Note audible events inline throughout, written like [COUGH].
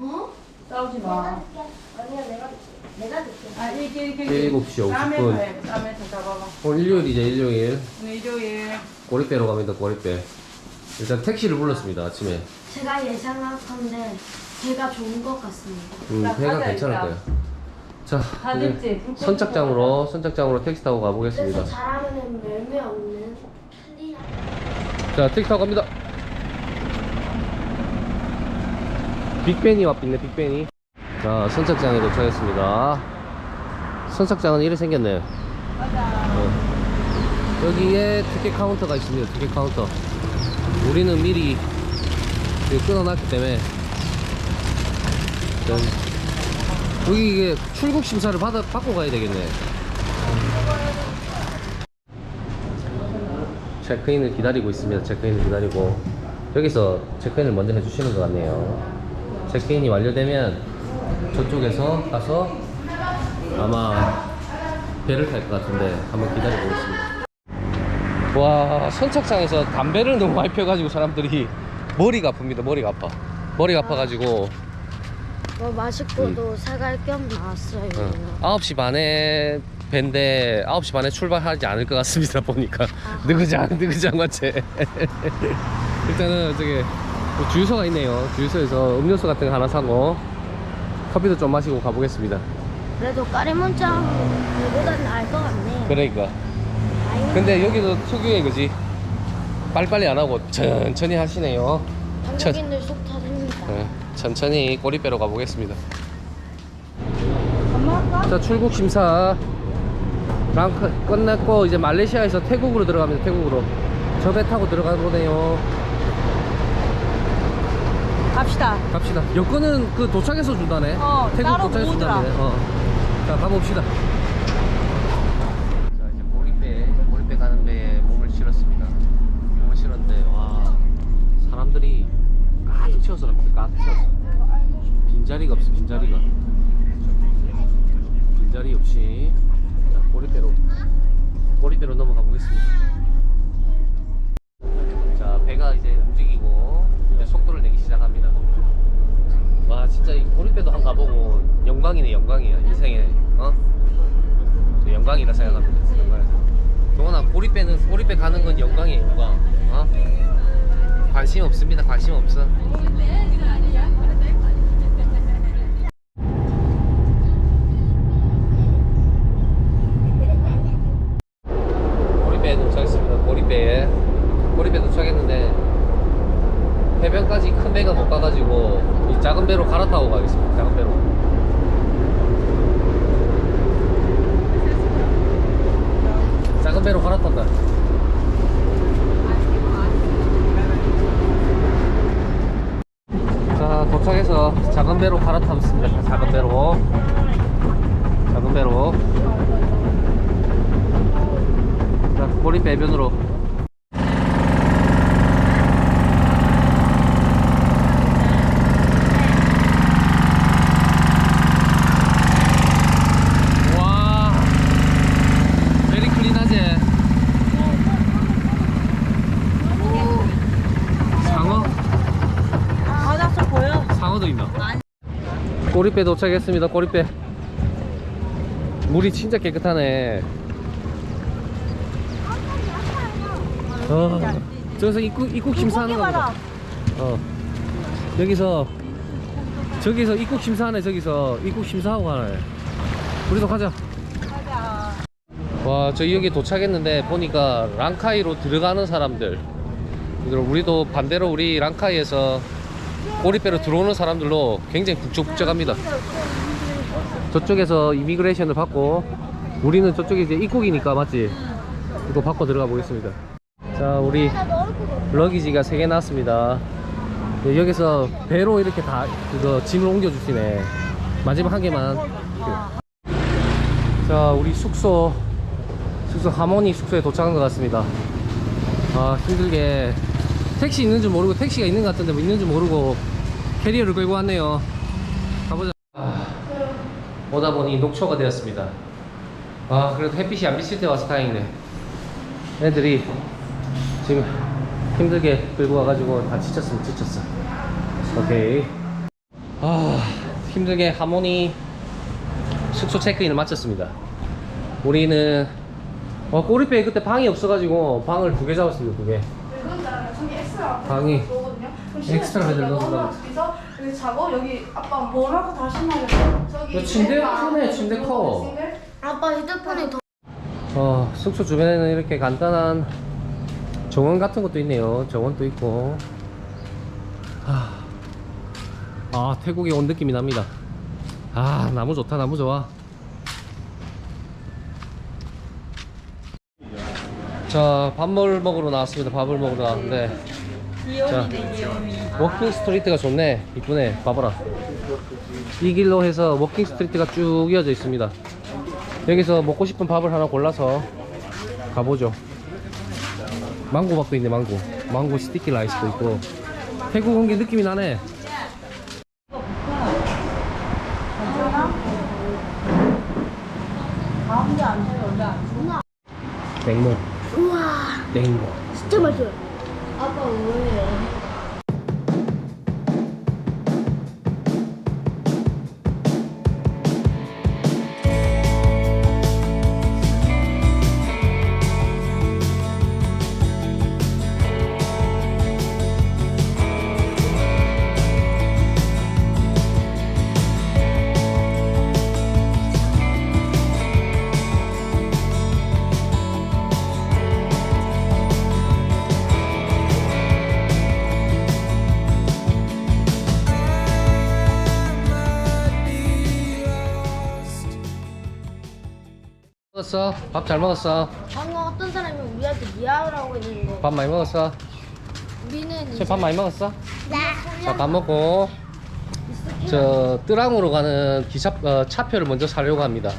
어? 싸우지 내가 마. 줄게. 아니야 내가 내가 줄게. 아 이렇게 이렇게. 7시 50분. 땀에서 해. 땀에서 잡아봐. 오늘 일요일이죠, 일요일. 오늘 일요일. 고립배로 갑니다, 고립배. 일단 택시를 불렀습니다, 아침에. 제가 예상한 건데 제가 좋은 것 같습니다. 음, 자, 배가 가자, 괜찮을 일단. 거예요. 자, 이제? 불 꺼지고 선착장으로, 선착장으로 택시 타고 가보겠습니다. 잘하면 멸매 없는 플리라. 자, 택시 타고 갑니다. 빅벤이 왔있네 빅벤이. 자, 선착장에 도착했습니다. 선착장은 생겼네요. 가자. 어. 여기에 티켓 카운터가 있습니다. 티켓 카운터. 우리는 미리 끊어놨기 때문에 여기 이게 출국 심사를 받아 받고 가야 되겠네. 체크인을 기다리고 있습니다. 체크인을 기다리고 여기서 체크인을 먼저 해주시는 것 같네요. 체크인이 완료되면 저쪽에서 가서 아마 배를 탈 것 같은데 한번 기다려 보겠습니다. 와 선착장에서 담배를 너무 많이 펴가지고 사람들이 머리가 아픕니다. 머리가 아파. 머리가 아파가지고 뭐 맛있고도 사갈 겸 나왔어요. 어, 9시 반에 밴데 9시 반에 출발하지 않을 것 같습니다. 보니까 느그장 느그장 맞지? [LAUGHS] 일단은 저기 뭐 주유소가 있네요. 주유소에서 음료수 같은 거 하나 사고 커피도 좀 마시고 가보겠습니다. 그래도 까리문장 그보단 나을 것 같네요. 그러니까. 근데 여기도 특유의 그지 빨리빨리 안 하고 천천히 하시네요. 한국인들 속 터집니다. 네, 천천히 꼬리배로 가보겠습니다. 자 출국 심사 랑크 끝났고 이제 말레이시아에서 태국으로 들어갑니다. 태국으로 저 배 타고 들어가보네요. 갑시다. 갑시다. 여권은 그 도착해서 준다네. 어, 태국 따로 도착해서 모으더라. 준다네. 어. 자 가봅시다. 자 이제 보리배 보리배 가는 배에 몸을 실었습니다. 몸을 실었는데 와 사람들이 가득 채워서 갑니다. 가득 채워서 빈자리가 없어 빈자리가 빈자리 없이 자 보리배로 보리배로 넘어가 보겠습니다. 영광이네 영광이야 인생에 어? 저 영광이라 생각합니다. 영광. 동원아 보리배는 보리배 가는 건 영광이에요 영광. 어? 관심 없습니다 관심 없어. 보리배에 도착했습니다. 보리배에 보리배 도착했는데 해변까지 큰 배가 못 가가지고 이 작은 배로 갈아타고 가겠습니다. 작은 배로. 작은 배로 갈아탄다. 자 도착해서 작은 배로 갈아탔습니다. 작은 배로. 작은 배로. 자 보리 배변으로. 와 베리 클린하지 상어 바닷속 보여? 상어도 있나 꼬리배 도착했습니다 꼬리배 물이 진짜 깨끗하네. 어, 저기서 입국, 입국 심사하는 거 보다. 어 여기서 저기서 입국 심사하네 저기서. 입국 심사하고 가네. 우리도 가자. 가자. 와, 저희 여기 도착했는데 보니까 랑카이로 들어가는 사람들. 우리도 반대로 우리 랑카이에서 꼬리배로 들어오는 사람들로 굉장히 북적북적합니다. 저쪽에서 이미그레이션을 받고 우리는 저쪽에 이제 입국이니까 맞지? 이거 받고 들어가 보겠습니다. 자, 우리 러기지가 3개 나왔습니다. 네, 여기서 배로 이렇게 다 그거 짐을 옮겨 주시네. 마지막 한 개만. 자, 우리 숙소 숙소 하모니 숙소에 도착한 것 같습니다. 아 힘들게 택시 있는 줄 모르고 택시가 있는 것 같은데 뭐 있는 줄 모르고 캐리어를 끌고 왔네요. 가보자. 아, 오다 보니 녹초가 되었습니다. 아 그래도 햇빛이 안 비칠 때 와서 다행이네. 애들이 지금 힘들게 끌고 와가지고 다 지쳤으면 지쳤어. 오케이. 아 힘들게 하모니 숙소 체크인을 마쳤습니다 우리는 어, 꼬리뼈에 그때 방이 없어가지고 방을 두 개 잡았습니다 두개 방이 엑스트라 베드를 넣어준다고. 여기서 여기 자고 여기 아빠 뭐라고 다시 말해줘. 저기 너 침대 침대 커. 싱글? 아빠 휴대폰이 더 어, 숙소 주변에는 이렇게 간단한 정원 같은 것도 있네요. 정원도 있고. 아, 아 태국에 온 느낌이 납니다. 아, 나무 좋다, 나무 좋아. 자, 밥을 먹으러 나왔습니다. 밥을 먹으러 나왔는데. 워킹 스트리트가 좋네. 이쁘네. 봐봐라. 이 길로 해서 워킹 스트리트가 쭉 이어져 있습니다. 여기서 먹고 싶은 밥을 하나 골라서 가보죠. 망고밥도 있네, 망고. 망고 스티키 라이스도 있고. 태국 온게 느낌이 나네. 냉모, 우와 냉모. 진짜 맛있어요 아빠 뭐 먹었어? 밥 잘 먹었어? 방금 어떤 사람이 우리한테 미안하라고 했는데 밥 많이 먹었어? 우리는 쟤밥 많이 먹었어? 네. 자, 밥 먹고 저 뜨랑으로 가는 기차 어, 차표를 먼저 사려고 합니다.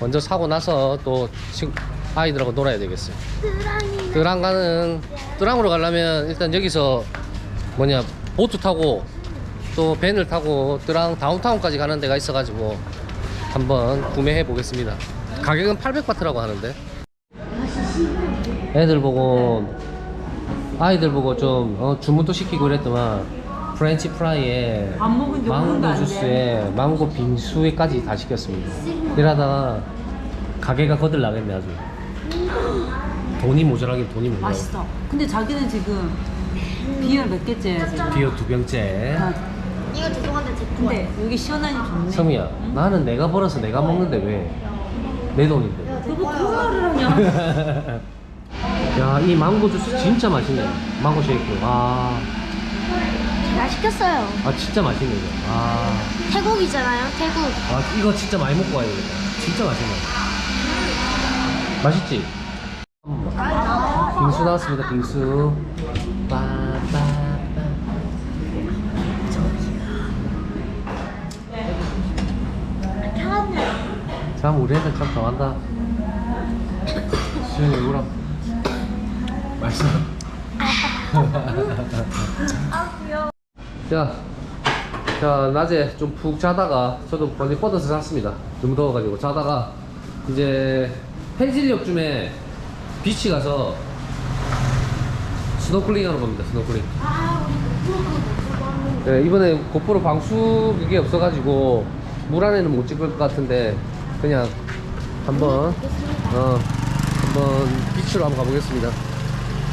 먼저 사고 나서 또 친- 아이들하고 놀아야 되겠어요. 뜨랑 가는 뜨랑으로 가려면 일단 여기서 뭐냐 보트 타고 또 밴을 타고 뜨랑 다운타운까지 가는 데가 있어가지고 한번 구매해 보겠습니다. 가격은 800바트라고 하는데 애들 보고 아이들 보고 좀 어, 주문도 시키고 그랬더만 프렌치 프라이에 안 먹은 지 망고 오래도 안 돼. 주스에 망고 빙수에까지 다 시켰습니다. 이러다가 가게가 거들나겠네 아주. 돈이 모자라긴 돈이 모자라. 맛있어. 근데 자기는 지금 비열 몇 지금. 비어 두 병째. 아, 이거 죄송한데 제 근데 여기 시원하니 좋네. 성미야, 나는 내가 벌어서 내가 먹는데 왜? 내 돈인데. 그거 그 말을 하냐? [LAUGHS] 야, 이 망고 주스 진짜 맛있네. 망고 쉐이크. 아, 잘 시켰어요 아 진짜 맛있네 이거. 아, 태국이잖아요 태국 아 이거 진짜 많이 먹고 와야 되겠다. 진짜 맛있네. 맛있지? 빙수 나왔습니다. 빙수. 참 우리 애들 참 좋아한다. 수현이 울어. 맛있어. 자, 자 낮에 좀 푹 자다가 저도 먼저 뻗어서 잤습니다. 너무 더워가지고 자다가 이제 펜실역쯤에 비치 가서 스노클링 하러 갑니다. 스노클링. 네, 이번에 고프로 방수 그게 없어가지고 물 안에는 못 찍을 것 같은데 그냥 한번 어 한번 비치로 한번 가보겠습니다.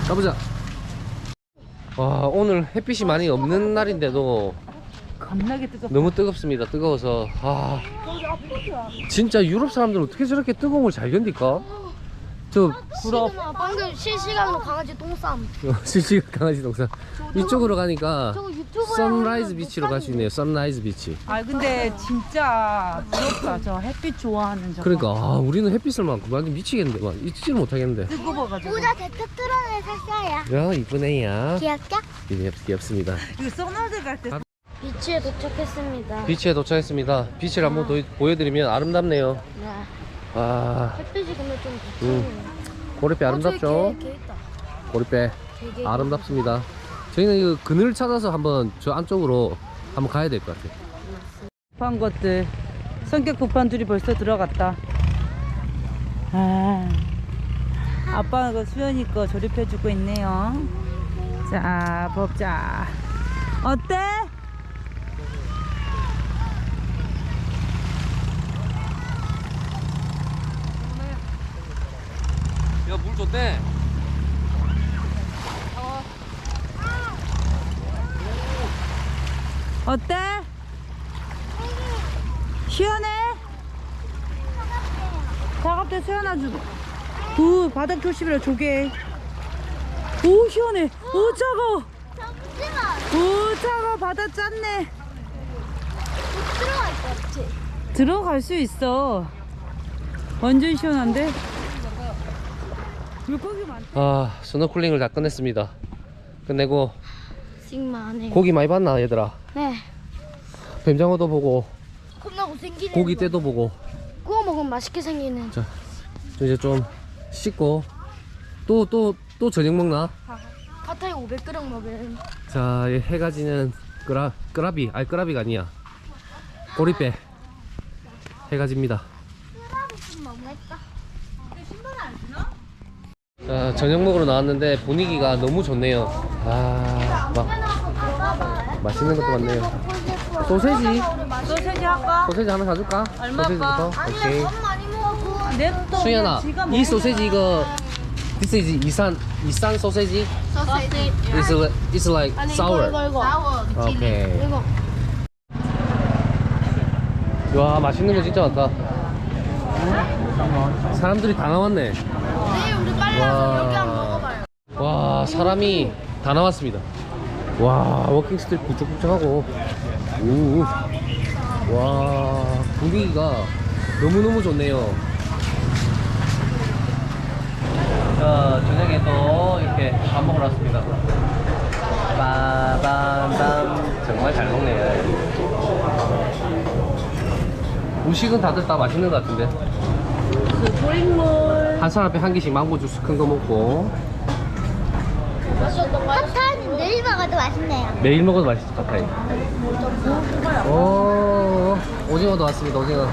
가보자. 와 오늘 햇빛이 많이 없는 날인데도 겁나게 뜨겁. 너무 뜨겁습니다. 뜨거워서 아 진짜 유럽 사람들은 어떻게 저렇게 뜨거운 걸 잘 견딜까? 저 부럽 방금 실시간으로 강아지 똥싸움 [LAUGHS] 실시간 강아지 동산 이쪽으로 가니까 저거 유튜브에 선라이즈 하면 비치로 갈수못 있네요. 선라이즈 비치. 아 근데 진짜 부럽다. 저 햇빛 좋아하는 저거. 그러니까 아 우리는 햇빛을 막 완전 미치겠는데 막 잊지를 못하겠는데. 뜨거워가지고. 모자 대트 뚫어내 샀어요 야 이쁘네요. 귀엽죠? 귀엽, 귀엽습니다. 이거 써나들 갈 때. 비치에 도착했습니다 비치에 도착했습니다. 비치를 한번 더 보여드리면 아름답네요. 네. 아 햇빛이 근데 좀 음. 비치네요 고리뼈 아름답죠? 어, 개, 개 있다 고리뼈 되게 아름답습니다. 저희는 이 그늘 찾아서 한번 저 안쪽으로 한번 가야 될 것 같아요. 급한 것들. 성격 급한 둘이 벌써 들어갔다. 아. 아빠가 그 수연이 거 조립해주고 있네요. 자, 보자. 어때? 네. 어때? 시원해? 차갑대 수연아 주. 오 바닥 조심해라 조개. 오 시원해. 오 차가워. 오 차가워 바다 같아. 들어갈 수 있어. 완전 시원한데? 물고기 많다. 아, 스노클링을 다 끝냈습니다. 끝내고 sigma네. 고기 많이 봤나 얘들아? 네. 뱀장어도 보고 겁나 못생기네. 고기 떼도 보고. 구워 먹으면 맛있게 생기는. 자, 저 이제 좀 씻고 또 또 또 저녁 먹나? 파타이 500g 먹은. 자, 이 해가 지는 끄라 끄라비, 아니 끄라비가 아니야. 꼬리배. 해가 집니다. 자, 저녁 먹으러 나왔는데 분위기가 너무 좋네요. 아, 막 맛있는 것도 많네요. 소세지, 소세지 할까? 소세지 하나 사줄까? 얼마 소세지부터. 오케이. 냅둬. 수연아, 지가 이. 소세지 이거 This is 이산 이산 소세지. It's it's like sour. 오케이. 와 맛있는 거 진짜 많다. 사람들이 다 나왔네. 먹어봐요. 와 사람이 다 나왔습니다. 와 워킹 북적북적하고 오. 와 분위기가 너무너무 좋네요. 자 저녁에 또 이렇게 밥 먹으러 왔습니다. 빠밤밤 정말 잘 먹네요. 음식은 다들 다 맛있는 것 같은데. 한 사람 앞에 한 개씩 망고 주스 큰 거 먹고 파타이는 내일 먹어도 맛있네요. 매일 먹어도 맛있을 것 같아요. 오, 오징어도 왔습니다, 오징어.